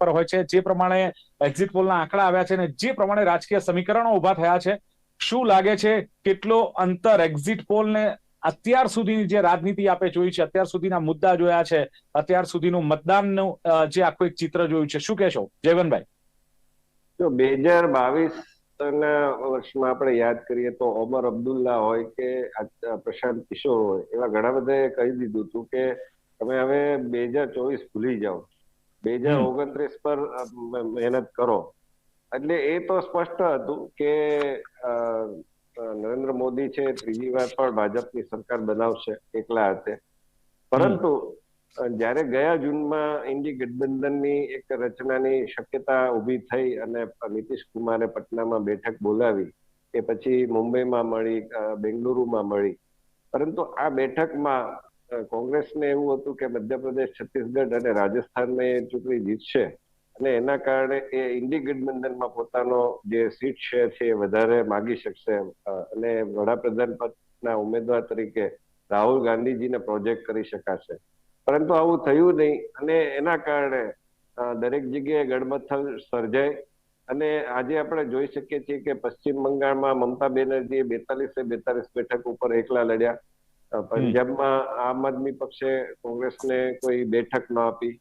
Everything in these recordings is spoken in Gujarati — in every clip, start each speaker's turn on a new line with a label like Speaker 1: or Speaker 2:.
Speaker 1: પર હોય છે. જે પ્રમાણે એક્ઝિટ પોલના આંકડા આવ્યા છે અને જે પ્રમાણે રાજકીય સમીકરણો ઊભા થયા છે, શું લાગે છે કેટલો અંતર એક્ઝિટ પોલને અત્યાર સુધીની જે રાજનીતિ આપે જોઈ છે, અત્યાર સુધીના મુદ્દા જોયા છે, અત્યાર સુધીનું મતદાનનું જે આખું એક ચિત્ર જોયું છે. શું કહેશો? જયવંતભાઈ.
Speaker 2: જો બે હજાર બાવીસ વર્ષમાં આપણે યાદ કરીએ તો ઓમર અબ્દુલ્લા હોય કે પ્રશાંત કિશોર હોય, એવા ઘણા બધાએ કહી દીધું હતું કે તમે હવે બે હજાર ચોવીસ ભૂલી જાઓ. બે હજાર ઓગણત્રીસ પર મહેનત કરો. એટલે એ તો સ્પષ્ટ હતું કે નરેન્દ્ર મોદી છે, ત્રીજી વાર પણ ભાજપની સરકાર બનાવશે, એકલા હાથે. પરંતુ જ્યારે ગયા જૂનમાં ઇન્ડી ગઠબંધનની એક રચનાની શક્યતા ઊભી થઈ અને નીતિશ કુમારે પટનામાં બેઠક બોલાવી એ પછી મુંબઈમાં મળી બેંગલુરુમાં મળી. પરંતુ આ બેઠકમાં કોંગ્રેસને એવું હતું કે મધ્યપ્રદેશ, છત્તીસગઢ અને રાજસ્થાનમાં એ ચૂંટણી જીતશે અને એના કારણે એ ઇન્ડી ગઠબંધનમાં પોતાનો જે સીટ છે એ વધારે માગી શકશે અને વડાપ્રધાન પદના ઉમેદવાર તરીકે રાહુલ ગાંધીજીને પ્રોજેક્ટ કરી શકાશે. પરંતુ આવું થયું નહીં અને એના કારણે દરેક જગ્યાએ ગડમથલ સર્જાય અને આજે આપણે જોઈ શકીએ છીએ કે પશ્ચિમ બંગાળમાં મમતા બેનર્જીએ બેતાલીસે બેતાલીસ બેઠક ઉપર એકલા લડ્યા. પંજાબમાં આમ આદમી પક્ષે કોંગ્રેસને કોઈ બેઠક ન આપી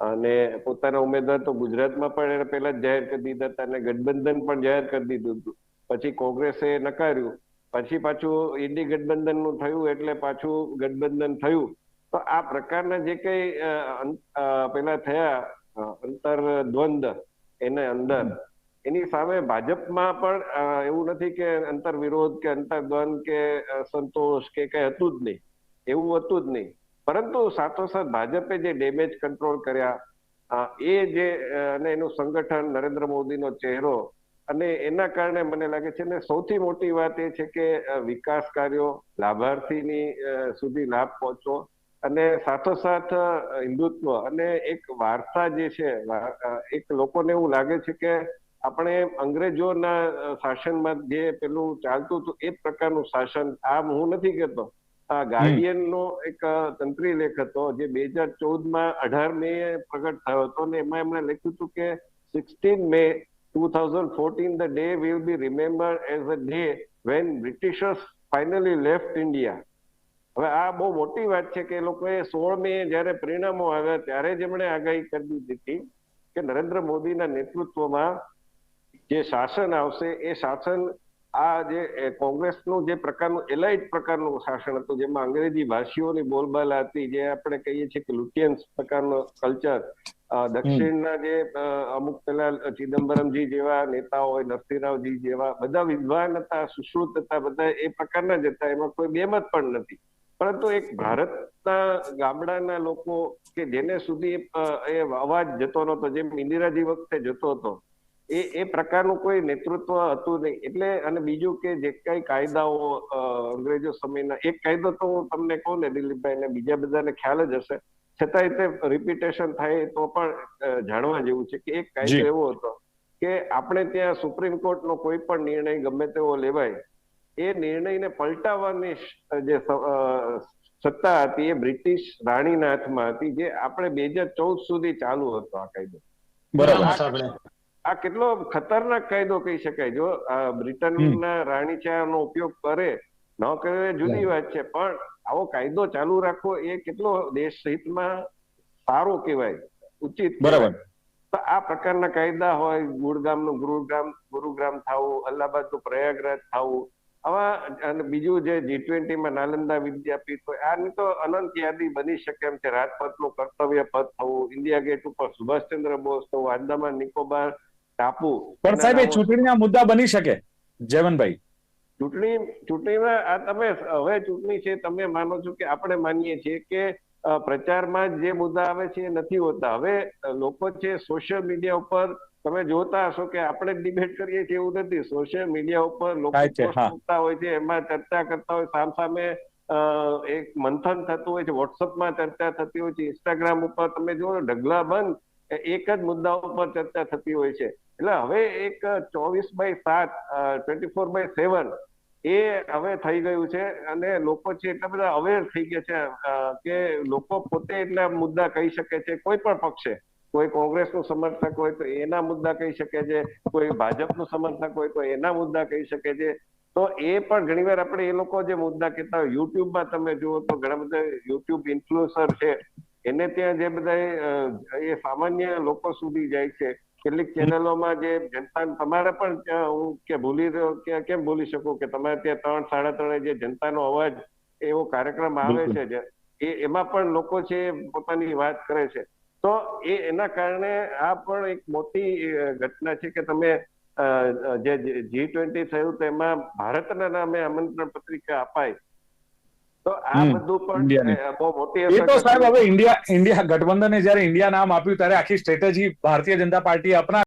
Speaker 2: અને પોતાના ઉમેદવાર તો ગુજરાતમાં પણ એને પહેલા જ જાહેર કરી દીધા હતા અને ગઠબંધન પણ જાહેર કરી દીધું હતું. પછી કોંગ્રેસે નકાર્યું. પછી પાછું ઇન્ડી ગઠબંધનનું થયું એટલે પાછું ગઠબંધન થયું. તો આ પ્રકારના જે કઈ પેલા થયા અંતર દ્વંદ એને અંદર એની સામે ભાજપમાં પણ એવું નથી કે અંતર વિરોધ કે અંતર દ્વંદ કે સંતોષ કે કઈ હતું જ નહીં. એવું હતું જ નહીં. પરંતુ સાથોસાથ ભાજપે જે ડેમેજ કંટ્રોલ કર્યા એ જે અને એનું સંગઠન નરેન્દ્ર મોદીનો ચહેરો અને એના કારણે મને લાગે છે ને સૌથી મોટી વાત એ છે કે વિકાસ કાર્યો લાભાર્થીની સુધી લાભ પહોંચવો અને સાથોસાથ હિન્દુત્વ અને એક વાર્તા જે છે એક લોકોને એવું લાગે છે કે આપણે અંગ્રેજોના શાસનમાં જે પેલું ચાલતું હતું એ પ્રકારનું શાસન આમ હું નથી કહેતો. આ ગાર્ડિયન નો એક તંત્રી લેખ હતો જે બે હજાર ચૌદમાં અઢાર મે પ્રગટ થયો હતો ને એમાં એમણે લખ્યું હતું કે sixteen May two thousand fourteen the day will be remember as a day when Britishers finally left India હવે આ બહુ મોટી વાત છે કે એ લોકોએ સોળ મે જયારે પરિણામો આવ્યા ત્યારે જ એમણે આગાહી કરી દીધી હતી કે નરેન્દ્ર મોદીના નેતૃત્વમાં જે શાસન આવશે એ શાસન આ જે કોંગ્રેસનું જે પ્રકારનું, એલાઇટ પ્રકારનું શાસન હતું, જેમાં અંગ્રેજી ભાષીઓની બોલબાલા હતી, જે આપણે કહીએ છીએ કે લુટિયન્સ પ્રકારનો કલ્ચર દક્ષિણના જે અમુક પેલા ચિદમ્બરમજી જેવા નેતાઓ હોય, નરસિંહરાવજી જેવા, બધા વિદ્વાન હતા, સુશ્રુત હતા, બધા એ પ્રકારના જ હતા, એમાં કોઈ બેમત પણ નથી. પરંતુ એક ભારતના ગામડાના લોકો કે જેને સુધી એ અવાજ જતો નતો જેમ ઇન્દિરાજી વખતે જતો હતો એ એ પ્રકારનું કોઈ નેતૃત્વ હતું નહીં. એટલે અને બીજું કે જે કઈ કાયદાઓ અંગ્રેજો સમયના એક કાયદો તો હું તમને કહું ને દિલીપભાઈ ને બીજા બધાને ખ્યાલ જ હશે. છતાંય તે રિપીટેશન થાય તો પણ જાણવા જેવું છે કે એક કાયદો એવો હતો કે આપણે ત્યાં સુપ્રીમ કોર્ટનો કોઈ પણ નિર્ણય ગમે તેવો લેવાય એ નિર્ણયને પલટાવવાની જે સત્તા હતી એ બ્રિટિશ રાણીના હાથમાં હતી જે આપણે બે હજાર ચૌદ સુધી ચાલુ હતો આ કાયદો.
Speaker 1: બરાબર.
Speaker 2: આ કેટલો ખતરનાક કાયદો કહી શકાય. જો બ્રિટનના રાણી ચાનો ઉપયોગ કરે ન કરે જુદી વાત છે. પણ આવો કાયદો ચાલુ રાખવો એ કેટલો દેશ હિતમાં સારો કહેવાય ઉચિત
Speaker 1: બરાબર.
Speaker 2: તો આ પ્રકારના કાયદા હોય ગુરુગ્રામનું ગુરુગ્રામ ગુરુગ્રામ થવું અલ્હાબાદનું પ્રયાગરાજ થવું આવા અને બીજું જે જી ટ્વેન્ટીમાં નાલંદા વિદ્યાપીઠ હોય આની તો અનંત યાદી બની શકે એમ છે. રાજપથનું કર્તવ્ય પદ થવું ઇન્ડિયા ગેટ ઉપર સુભાષચંદ્ર બોઝ થવું આંદામાન નિકોબાર ટાપુ
Speaker 1: પણ સાહેબ એ ચૂંટણીના મુદ્દા બની શકે? જયવંતભાઈ.
Speaker 2: ચૂંટણી ચૂંટણીમાં આ તમે હવે ચૂંટણી છે તમે માનો છો કે આપણે માનીએ છીએ કે પ્રચારમાં જે મુદ્દા આવે છે એ નથી હોતા. હવે લોકો છે સોશિયલ મીડિયા ઉપર તમે જોતા હશો કે આપણે ડિબેટ કરીએ છીએ એવું નથી. સોશિયલ મીડિયા ઉપર લોકો હોય છે એમાં ચર્ચા કરતા હોય સામ સામે એક મંથન થતું હોય છે વોટ્સઅપમાં ચર્ચા થતી હોય છે ઇન્સ્ટાગ્રામ ઉપર તમે જુઓ ઢગલા બંધ એક જ મુદ્દા ઉપર ચર્ચા થતી હોય છે. એટલે હવે એક ચોવીસ બાય સાત ટ્વેન્ટી ફોર બાય સેવન એ હવે થઈ ગયું છે અને લોકો છે એટલા બધા અવેર થઈ ગયા છે કે લોકો પોતે એટલા મુદ્દા કહી શકે છે, કોઈ પણ પક્ષે. કોઈ કોંગ્રેસનું સમર્થક હોય તો એના મુદ્દા કહી શકે છે, કોઈ ભાજપનું સમર્થક હોય તો એના મુદ્દા કહી શકે છે. તો એ પણ ઘણીવાર આપણે એ લોકો જે મુદ્દા કહેતા હોય, યુટ્યુબમાં તમે જુઓ તો ઘણા બધા યુટ્યુબ ઇન્ફ્લુઅન્સર છે એને ત્યાં જે બધા એ સામાન્ય લોકો સુધી જાય છે. કેટલીક ચેનલોમાં જે જનતા તમારે પણ હું કે ભૂલી રહ્યો કે કેમ ભૂલી શકું કે તમારે ત્યાં ત્રણ સાડા ત્રણે જે જનતાનો અવાજ એવો કાર્યક્રમ આવે છે જે એ એમાં પણ લોકો છે પોતાની વાત કરે છે. તો એ એના કારણે આ પણ એક મોટી ઘટના છે કે તમે જે જી ટ્વેન્ટી થયું તેમાં ભારતના નામે આમંત્રણ પત્રિકા અપાય તો આ બધું પણ બહુ મોટી
Speaker 1: એ તો સાહેબ હવે ઇન્ડિયા ઇન્ડિયા ગઠબંધને જયારે ઇન્ડિયા નામ આપ્યું ત્યારે આખી સ્ટ્રેટેજી ભારતીય જનતા પાર્ટી અપનાવી